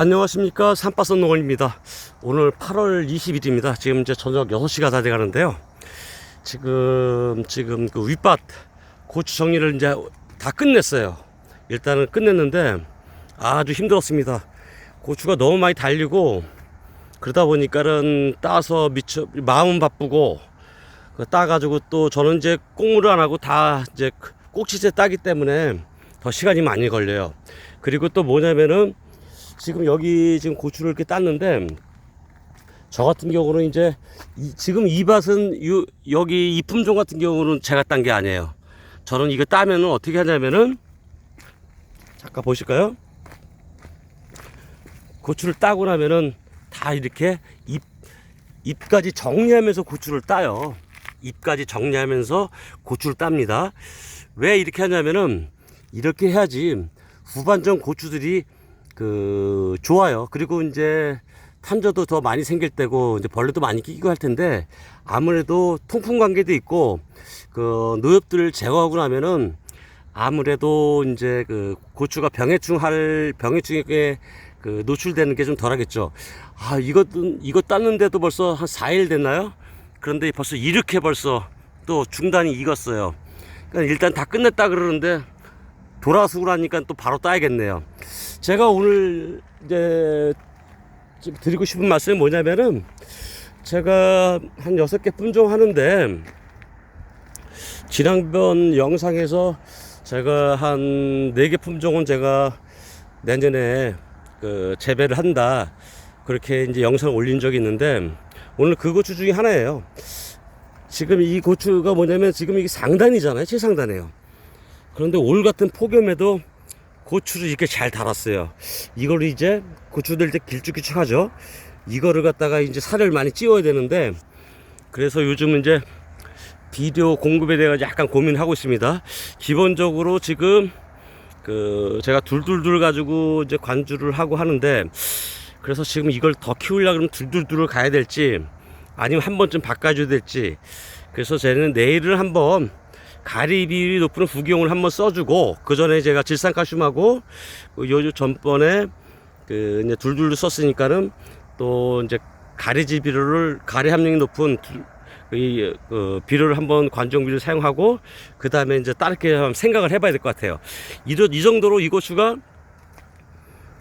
안녕하십니까. 산바선 농원입니다. 오늘 8월 20일입니다. 지금 이제 저녁 6시가 다 돼가는데요. 지금 지금 그 윗밭 고추 정리를 이제 다 끝냈어요. 일단은 끝냈는데 아주 힘들었습니다. 고추가 너무 많이 달리고 그러다 보니까는 따서 미쳐 마음은 바쁘고 그 따가지고 또 저는 이제 꽁무를 안 하고 다 이제 꼭지째 따기 때문에 더 시간이 많이 걸려요. 그리고 또 뭐냐면은 지금 여기 지금 고추를 이렇게 땄는데 저 같은 경우는 이제 이- 지금 이 밭은 요, 여기 이 품종 같은 경우는 제가 딴 게 아니에요. 저는 이거 따면은 어떻게 하냐면은 잠깐 보실까요? 고추를 따고 나면은 다 이렇게 잎 잎까지 정리하면서 고추를 따요. 잎까지 정리하면서 고추를 땁니다. 왜 이렇게 하냐면은 이렇게 해야지 후반전 고추들이 그 좋아요. 그리고 이제 탄저도 더 많이 생길 때고 이제 벌레도 많이 끼고 할 텐데 아무래도 통풍 관계도 있고 그 노엽들을 제거하고 나면은 아무래도 이제 그 고추가 병해충 할 병해충에게 그 노출되는 게 좀 덜하겠죠. 아 이것도 이거 땄는데도 벌써 한 4일 됐나요? 그런데 벌써 이렇게 벌써 또 중단이 익었어요. 그러니까 일단 다 끝냈다 그러는데 돌아서 그러니까 또 바로 따야겠네요. 제가 오늘 이제 좀 드리고 싶은 말씀이 뭐냐면은 제가 한 여섯 개 품종 하는데 지난번 영상에서 제가 한 네 개 품종은 제가 내년에 그 재배를 한다 그렇게 이제 영상 올린 적이 있는데 오늘 그 고추 중에 하나예요. 지금 이 고추가 뭐냐면 지금 이게 상단이잖아요. 최상단이에요. 그런데 올 같은 폭염에도 고추를 이렇게 잘 달았어요. 이걸 이제 고추들 때 길쭉길쭉하죠. 이거를 갖다가 이제 살을 많이 찌워야 되는데 그래서 요즘 이제 비료 공급에 대해 약간 고민하고 있습니다. 기본적으로 지금 그 제가 둘둘둘 가지고 이제 관주를 하고 하는데 그래서 지금 이걸 더 키우려 그러면 둘둘둘을 가야 될지 아니면 한 번쯤 바꿔줘야 될지 그래서 저는 내일을 한번 가리 비율이 높은 부기용을 한번 써주고 그 전에 제가 질산칼슘하고 그요 전번에 그 이제 둘둘 썼으니까는 또 이제 가리지 비료를 가리 함량이 높은 둘- 이, 그 비료를 한번 관종 비료 사용하고 그 다음에 이제 한번 생각을 해봐야 될 것 같아요. 이, 이 정도로 이 고추가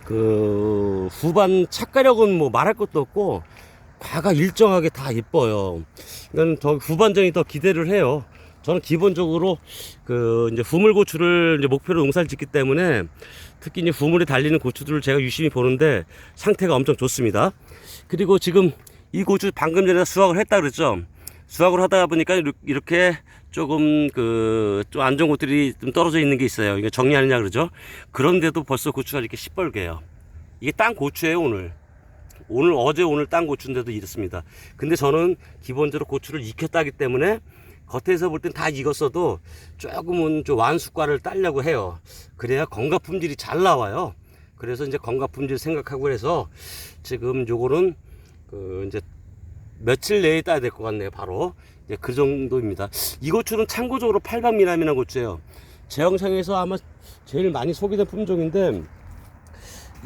그 후반 착가력은 뭐 말할 것도 없고 과가 일정하게 다 예뻐요. 그러니까 더 후반전이 더 기대를 해요. 저는 기본적으로 그 이제 후물 고추를 이제 목표로 농사를 짓기 때문에 특히 이제 후물에 달리는 고추들을 제가 유심히 보는데 상태가 엄청 좋습니다. 그리고 지금 이 고추 방금 전에 수확을 했다 그랬죠. 수확을 하다 보니까 이렇- 이렇게 조금 그 좀 안 좋은 것들이 좀 떨어져 있는 게 있어요. 이게 정리하느냐 그러죠. 그런데도 벌써 고추가 이렇게 시뻘개요. 이게 땅 고추예요 오늘. 오늘 어제 오늘 딴 고추인데도 이렇습니다. 근데 저는 기본적으로 고추를 익혀 따기 때문에 겉에서 볼 땐 다 익었어도 조금은 좀 완숙과를 따려고 해요. 그래야 건강 품질이 잘 나와요. 그래서 이제 건강 품질 생각하고 해서 지금 요거는 그 이제 며칠 내에 따야 될 것 같네요. 바로 이제 그 정도입니다. 이 고추는 참고적으로 팔방 미남이라는 고추예요. 제 영상에서 아마 제일 많이 소개된 품종인데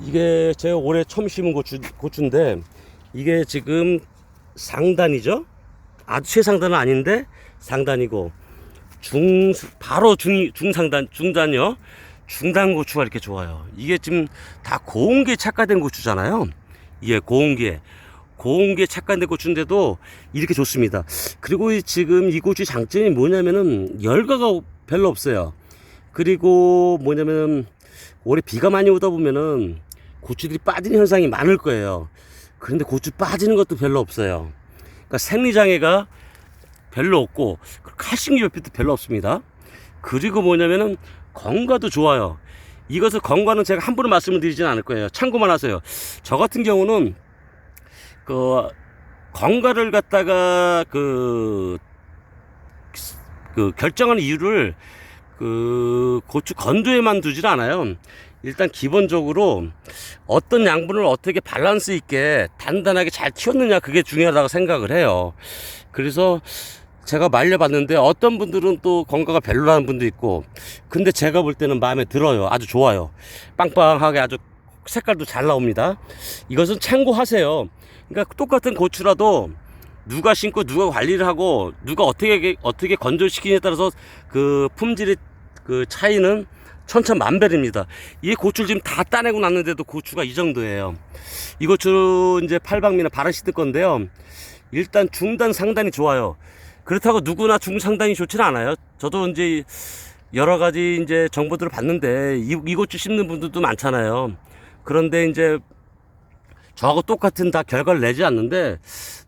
이게 제가 올해 처음 심은 고추, 고추인데 이게 지금 상단이죠. 아주 최상단은 아닌데 상단이고 중 바로 중 중상단 중단이요. 중단 고추가 이렇게 좋아요. 이게 지금 다 고온기에 착화된 고추잖아요. 이게 고온기에 고온기에 착화된 고추인데도 이렇게 좋습니다. 그리고 이 지금 이 고추 장점이 뭐냐면은 열가가 별로 없어요. 그리고 뭐냐면은 올해 비가 많이 오다 보면은 고추들이 빠지는 현상이 많을 거예요. 그런데 고추 빠지는 것도 별로 없어요. 그러니까 생리장애가 별로 없고 칼슘 결핍도 별로 없습니다. 그리고 뭐냐면은 건과도 좋아요. 이것을 건과는 제가 함부로 말씀을 드리지는 않을 거예요. 참고만 하세요. 저 같은 경우는 그 건과를 갖다가 그, 그 결정하는 이유를 그 고추 건조에만 두질 않아요. 일단 기본적으로 어떤 양분을 어떻게 밸런스 있게 단단하게 잘 키웠느냐 그게 중요하다고 생각을 해요. 그래서 제가 말려봤는데 어떤 분들은 또 건강가 별로라는 분도 있고 근데 제가 볼 때는 마음에 들어요. 아주 좋아요. 빵빵하게 아주 색깔도 잘 나옵니다. 이것은 참고하세요. 그러니까 똑같은 고추라도 누가 심고 누가 관리를 하고 누가 어떻게 어떻게 건조시키냐에 따라서 그 품질의 그 차이는 천차만별입니다. 이 고추를 지금 다 따내고 났는데도 고추가 이 정도예요. 이 고추 이제 팔방미나 바른 시드 건데요. 일단 중단 상단이 좋아요. 그렇다고 누구나 중상단이 좋지는 않아요. 저도 이제 여러 가지 이제 정보들을 봤는데 이, 이 고추 심는 분들도 많잖아요. 그런데 이제 저하고 똑같은 다 결과를 내지 않는데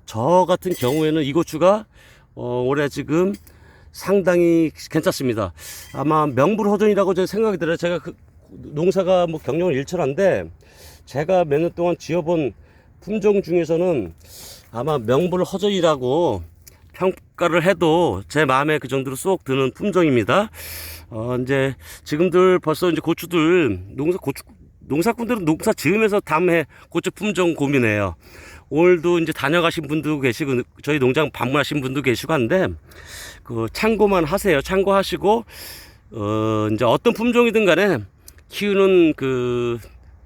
저 같은 경우에는 이 고추가 어, 올해 지금 상당히 괜찮습니다. 아마 명불허전이라고 제 생각이 들어요. 제가 그 농사가 뭐 경력은 일철한데 제가 몇 년 동안 지어본 품종 중에서는 아마 명불허전이라고 평가를 해도 제 마음에 그 정도로 쏙 드는 품종입니다. 어, 이제 지금들 벌써 이제 고추들 농사 고추 농사꾼들은 농사 지으면서 다음해 고추 품종 고민해요. 오늘도 이제 다녀가신 분도 계시고 저희 농장 방문하신 분도 계시고 한데 그 참고만 하세요. 참고하시고 어 이제 어떤 품종이든 간에 키우는 그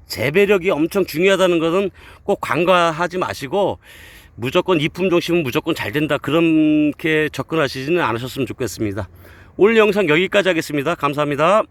재배력이 엄청 중요하다는 것은 꼭 간과하지 마시고 무조건 이 품종 심으면 무조건 잘 된다 그렇게 접근하시지는 않으셨으면 좋겠습니다. 오늘 영상 여기까지 하겠습니다. 감사합니다.